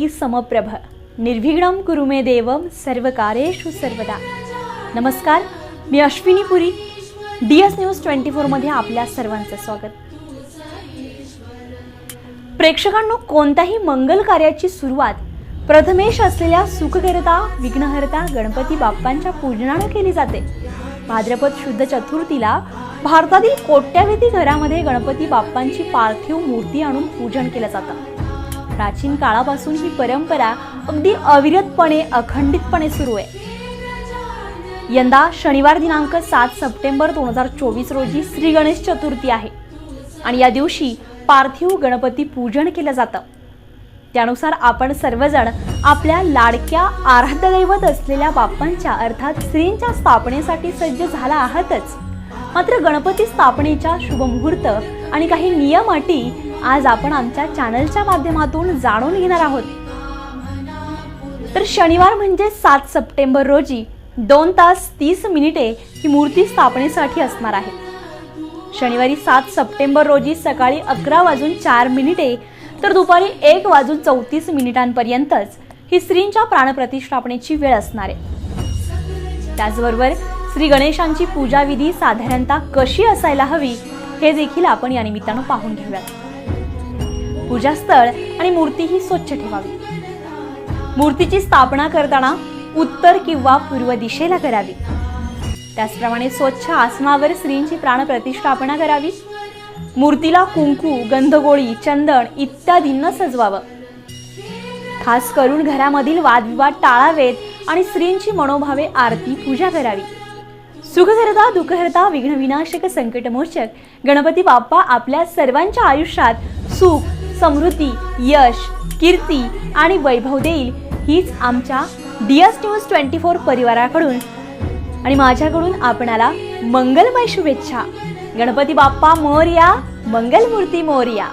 समप्रभ. निर्विघ्नम कुरुमे देवम सर्व कार्येषु सर्वदा. नमस्कार मी Ashwini Puri D S news twenty फोरमध्ये आपल्या सर्वांचं स्वागत. प्रेक्षकांनो कोणत्याही मंगल कार्याची सुरुवात प्रथमेश असलेल्या सुखकर्ता विघ्नहर्ता गणपती बाप्पांच्या पूजनानं केली जाते. भाद्रपद शुद्ध चतुर्थीला भारतातील कोट्यावधी घरामध्ये गणपती बाप्पांची पार्थिव मूर्ती आणून पूजन केलं जातं. प्राचीन काळापासून ही परंपरा अगदी अविरतपणे अखंडितपणे सुरू आहे. यंदा शनिवार दिनांक सात सप्टेंबर दोन हजार चोवीस रोजी श्री गणेश चतुर्थी आहे आणि या दिवशी पार्थिव गणपती पूजन केलं जातं. त्यानुसार आपण सर्वजण आपल्या लाडक्या आराध्य दैवत असलेल्या बाप्पांच्या अर्थात श्रींच्या स्थापनेसाठी सज्ज झाला आहातच. मात्र गणपती स्थापनेच्या शुभमुहूर्त आणि काही नियम अटी आज आपण आमच्या चॅनलच्या माध्यमातून जाणून घेणार आहोत. तर शनिवार म्हणजे सात सप्टेंबर रोजी दोन तास तीस मिनिटे ही मूर्ती स्थापनेसाठी असणार आहे. शनिवारी सात सप्टेंबर रोजी सकाळी अकरा वाजून चार मिनिटे तर दुपारी एक वाजून चौतीस मिनिटांपर्यंतच ही श्रींच्या प्राणप्रतिष्ठापनेची वेळ असणार आहे. त्याचबरोबर श्री गणेशांची पूजाविधी साधारणतः कशी असायला हवी हे देखील आपण या निमित्तानं पाहून घेऊयात. पूजास्थळ आणि मूर्ती ही स्वच्छ ठेवावी. मूर्तीची स्थापना करताना उत्तर किंवा पूर्व दिशेला करावी. त्याचप्रमाणे स्वच्छ आसनावर स्त्रींची प्राणप्रतिष्ठापना करावी. मूर्तीला कुंकू गंधगोळी चंदन इत्यादींना सजवावं. खास करून घरामधील वादविवाद टाळावेत आणि स्त्रींची मनोभावे आरती पूजा करावी. सुखहरता दुःखहरता विघ्नविनाशक संकटमोचक गणपती बाप्पा आपल्या सर्वांच्या आयुष्यात सुख समृद्धी यश कीर्ती आणि वैभव देईल हीच आमच्या डीएस न्यूज ट्वेंटी फोर परिवाराकडून. आणि माझ्याकडून आपणाला मंगलमय शुभेच्छा. गणपती बाप्पा मोर्या मंगलमूर्ती मोर्या.